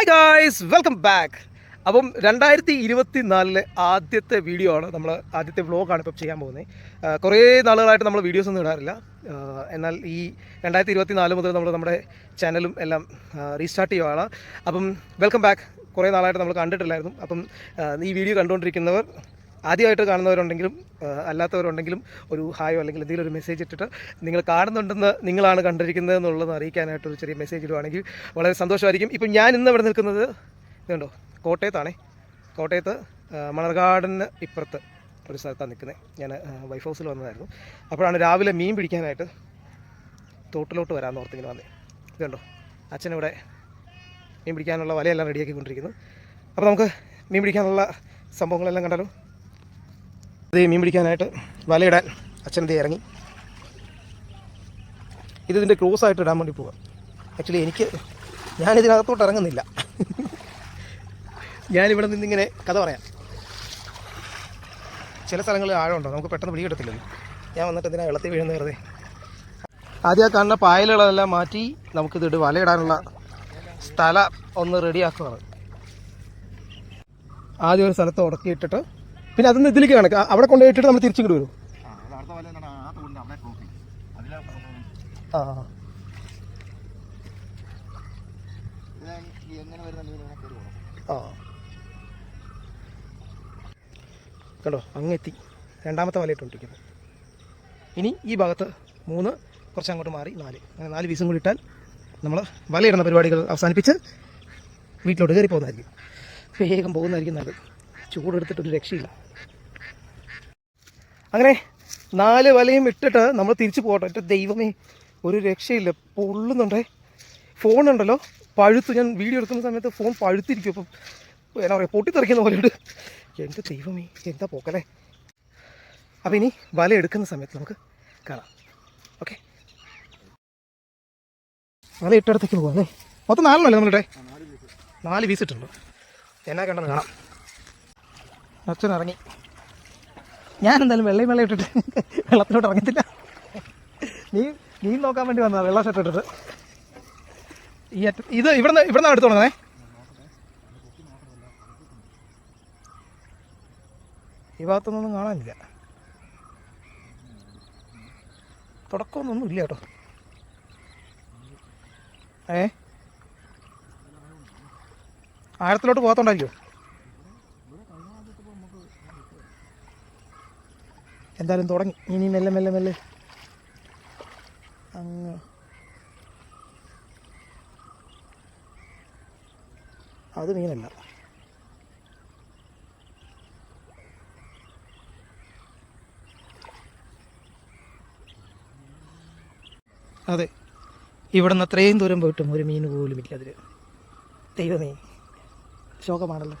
Hi guys welcome back അപ്പം രണ്ടായിരത്തി ഇരുപത്തി നാലിലെ ആദ്യത്തെ വീഡിയോ ആണ് നമ്മൾ ആദ്യത്തെ വ്ളോഗാണ് ഇപ്പം ചെയ്യാൻ പോകുന്നത്. കുറേ നാളുകളായിട്ട് നമ്മൾ വീഡിയോസ് ഒന്നും ഇടാറില്ല. എന്നാൽ ഈ രണ്ടായിരത്തി ഇരുപത്തി നാല് മുതൽ നമ്മൾ നമ്മുടെ ചാനലും എല്ലാം റീസ്റ്റാർട്ട് ചെയ്യുവാണ്. അപ്പം വെൽക്കം ബാക്ക് കുറേ നാളായിട്ട് നമ്മൾ കണ്ടിട്ടില്ലായിരുന്നു. അപ്പം ഈ വീഡിയോ കണ്ടുകൊണ്ടിരിക്കുന്നവർ ആദ്യമായിട്ട് കാണുന്നവരുണ്ടെങ്കിലും അല്ലാത്തവരുണ്ടെങ്കിലും ഒരു ഹായോ അല്ലെങ്കിൽ എന്തെങ്കിലും ഒരു മെസ്സേജ് ഇട്ടിട്ട് നിങ്ങൾ കാണുന്നുണ്ടെന്ന് നിങ്ങളാണ് കണ്ടിരിക്കുന്നത് എന്നുള്ളത് അറിയിക്കാനായിട്ട് ഒരു ചെറിയ മെസ്സേജ് ഇടുവാണെങ്കിൽ വളരെ സന്തോഷമായിരിക്കും. ഇപ്പം ഞാൻ ഇന്ന് ഇവിടെ നിൽക്കുന്നത് ഇതുണ്ടോ? കോട്ടയത്താണേ. കോട്ടയത്ത് മണർഗാർഡന് ഇപ്പുറത്ത് ഒരു സ്ഥലത്താണ് നിൽക്കുന്നത്. ഞാൻ വൈഫ് ഹൗസിൽ വന്നതായിരുന്നു. അപ്പോഴാണ് രാവിലെ മീൻ പിടിക്കാനായിട്ട് തോട്ടിലോട്ട് വരാൻ ഓർത്തിങ്ങനെ വന്നേ. ഇതുണ്ടോ? അച്ഛനിവിടെ മീൻ പിടിക്കാനുള്ള വലയെല്ലാം റെഡിയാക്കിക്കൊണ്ടിരിക്കുന്നു അപ്പോൾ നമുക്ക് മീൻ പിടിക്കാനുള്ള സംഭവങ്ങളെല്ലാം കണ്ടാലോ? ഇത് മീൻ പിടിക്കാനായിട്ട് വലയിടാൻ അച്ഛൻ ദേ ഇറങ്ങി. ഇത് ഇതിന്റെ ആയിട്ട് ഇടാൻ വേണ്ടി പോവാം. ആക്ച്വലി എനിക്ക് ഞാനിതിനകത്തോട്ട് ഇറങ്ങുന്നില്ല. ഞാനിവിടെ നിന്നിങ്ങനെ കഥ പറയാം. ചില സ്ഥലങ്ങളിൽ ആഴമുണ്ടോ നമുക്ക് പെട്ടെന്ന് പിടികിട്ടത്തില്ലല്ലോ. ഞാൻ വന്നിട്ട് ഇതിനെ വെള്ളത്തിൽ വീഴുന്ന വെറുതെ? ആദ്യം ആ കാണുന്ന പായലുകളെല്ലാം മാറ്റി നമുക്കിത് വലയിടാനുള്ള സ്ഥലം ഒന്ന് റെഡിയാക്കുകയാണ് ആദ്യം ഒരു സ്ഥലത്ത് ഉടക്കിയിട്ടിട്ട് പിന്നെ അതൊന്ന് ഇതിലേക്ക് കണക്ക്. അവിടെ കൊണ്ടുപോയിട്ട് നമ്മൾ തിരിച്ചിങ്ങോട്ട് വരും. ആ ആ കണ്ടോ അങ്ങെത്തി. രണ്ടാമത്തെ വലയിട്ടുണ്ടിരിക്കുന്നത് ഇനി ഈ ഭാഗത്ത് മൂന്ന് കുറച്ച് അങ്ങോട്ട് മാറി നാല്. അങ്ങനെ നാല് വീസും കൂടി ഇട്ടാൽ നമ്മൾ വലയിടുന്ന പരിപാടികൾ അവസാനിപ്പിച്ച് വീട്ടിലോട്ട് കയറി പോകുന്നതായിരിക്കും വേഗം പോകുന്നതായിരിക്കും നല്ലത്. ചൂടെടുത്തിട്ടൊരു രക്ഷയില്ല. അങ്ങനെ നാല് വലയും ഇട്ടിട്ട് നമ്മൾ തിരിച്ചു പോകട്ടെ. എന്റെ ദൈവമേ ഒരു രക്ഷയില്ല. പൊള്ളുന്നുണ്ടേ. ഫോൺ ഉണ്ടല്ലോ പഴുത്തു. ഞാൻ വീഡിയോ എടുക്കുന്ന സമയത്ത് ഫോൺ പഴുത്തിരിക്കും. അപ്പം എന്നാ പറയുക പൊട്ടിത്തെറിക്കുന്ന പോലെയുണ്ട് എന്റെ ദൈവമേ എന്താ പോക്കല്ലേ? അപ്പം ഇനി വല എടുക്കുന്ന സമയത്ത് നമുക്ക് കാണാം. ഓക്കെ. വല ഇട്ടടത്തേക്ക് പോകാം അല്ലേ? മൊത്തം നാലെണ്ണല്ലേ നമ്മളിടെ നാല് പീസ് ഇട്ടുണ്ട് എന്നാ കണ്ടെന്ന് കാണാം. അച്ഛൻ ഇറങ്ങി ഞാൻ എന്തായാലും വെള്ളയും വെള്ളം ഇട്ടിട്ട് വെള്ളത്തിലോട്ട് ഇറങ്ങത്തില്ല. നീ നീ നോക്കാൻ വേണ്ടി വന്നതാ വെള്ളം ഷർട്ട് ഇട്ടിട്ട്. ഈ അറ്റ ഇത് ഇവിടുന്ന് ഇവിടുന്ന് എടുത്തു തുടങ്ങണേ ഈ ഭാഗത്തൊന്നും കാണാനില്ല. തുടക്കമൊന്നും ഇല്ല കേട്ടോ. ഏ? ആഴത്തിലോട്ട് പോകത്തോണ്ടായിരിക്കുമോ എന്തായാലും തുടങ്ങി. ഇനി മെല്ലെ മെല്ലെ മെല്ലെ. അങ്ങ്. അത് മീനല്ല. അതെ. ഇവിടെ നിന്ന് അത്രയും ദൂരം പോയിട്ടും ഒരു മീൻ പോലും ഇല്ല അതിൽ ദൈവമേ. ശോകമാണല്ലോ.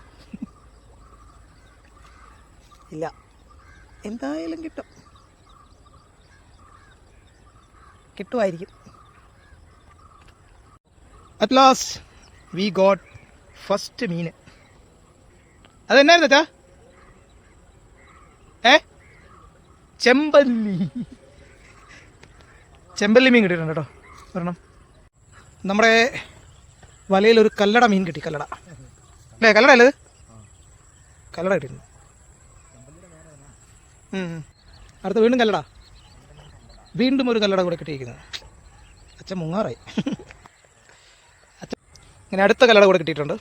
ഇല്ല. എന്തായാലും കിട്ടും. കിട്ടുമായിരിക്കും. At last we got first മീൻ. അതെന്നായിരുന്നു ഏ? ചെമ്പല്ലി. ചെമ്പല്ലി മീൻ കിട്ടിയിട്ടുണ്ട് കേട്ടോ. വരണം നമ്മുടെ വലയിൽ ഒരു കല്ലട മീൻ കിട്ടി കല്ലട. അല്ലേ കല്ലട അല്ലേ കല്ലട കിട്ടിയിരുന്നു. അടുത്ത വീണ്ടും കല്ലട. വീണ്ടും ഒരു കല്ലട കൂടെ കിട്ടിയിരിക്കുന്നത് അച്ഛൻ മുങ്ങാറായി. അച്ഛൻ ഇങ്ങനെ അടുത്ത കല്ലട കൂടെ കിട്ടിയിട്ടുണ്ട്.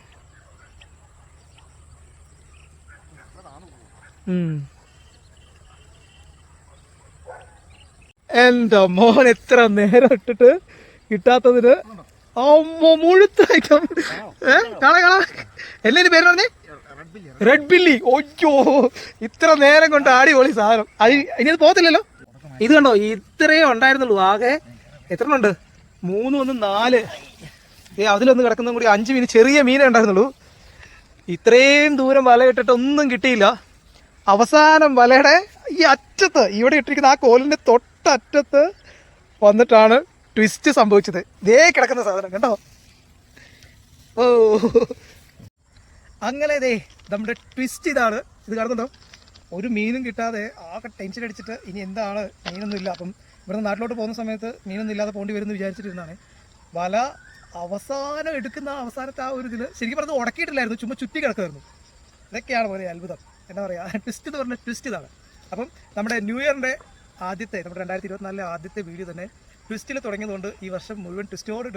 എന്റെ മോൻ എത്ര നേരം ഇട്ടിട്ട് കിട്ടാത്തതിന് അമ്മ കള കാണാ എല്ലാരും പേര് പറഞ്ഞേ? റെഡ് ബില്ലി ഒയ്യോ ഇത്ര നേരം കൊണ്ട് അടിപൊളി സാധനം. അത് ഇനി അത് പോകത്തില്ലല്ലോ? ഇത് കണ്ടോ ഇത്രയേ ഉണ്ടായിരുന്നുള്ളൂ. ആകെ എത്ര ഉണ്ട്? മൂന്ന് ഒന്ന് നാല്. ഏ അതിലൊന്ന് കിടക്കുന്നതും കൂടി അഞ്ച് മീൻ ചെറിയ മീനേ ഉണ്ടായിരുന്നുള്ളൂ. ഇത്രയും ദൂരം വല ഇട്ടിട്ട് ഒന്നും കിട്ടിയില്ല. അവസാനം വലയുടെ ഈ അറ്റത്ത് ഇവിടെ ഇട്ടിരിക്കുന്ന ആ കോലിന്റെ തൊട്ടറ്റത്ത് വന്നിട്ടാണ് ട്വിസ്റ്റ് സംഭവിച്ചത്. ഇതേ കിടക്കുന്ന സാധനം കണ്ടോ? ഓ അങ്ങനെ ദേ നമ്മുടെ ട്വിസ്റ്റ് ഇതാണ്. ഇത് കാണുന്നുണ്ടോ ഒരു മീനും കിട്ടാതെ ആകെ ടെൻഷൻ അടിച്ചിട്ട് ഇനി എന്താണ്? മീനൊന്നും ഇല്ല. അപ്പം ഇവിടുന്ന് നാട്ടിലോട്ട് പോകുന്ന സമയത്ത് മീനൊന്നും ഇല്ലാതെ പോകേണ്ടി വരുമെന്ന് വിചാരിച്ചിട്ടിരുന്നാണ് വല അവസാനം എടുക്കുന്ന അവസാനത്തെ ആ ഒരു ഇതിൽ ശരിക്കും പറഞ്ഞത് ഉടക്കിയിട്ടില്ലായിരുന്നു. ചുമ്മാ ചുറ്റി കിടക്കുമായിരുന്നു ഇതൊക്കെയാണ് പോലെ അത്ഭുതം. എന്താ പറയുക ട്വിസ്റ്റ് എന്ന് പറഞ്ഞ ട്വിസ്റ്റ് ഇതാണ്. അപ്പം നമ്മുടെ ന്യൂ ഇയറിന്റെ ആദ്യത്തെ നമ്മുടെ രണ്ടായിരത്തി ഇരുപത്തിനാലിലെ ആദ്യത്തെ വീഡിയോ തന്നെ ട്വിസ്റ്റിൽ തുടങ്ങിയതുകൊണ്ട് ഈ വർഷം മുഴുവൻ ട്വിസ്റ്റോട്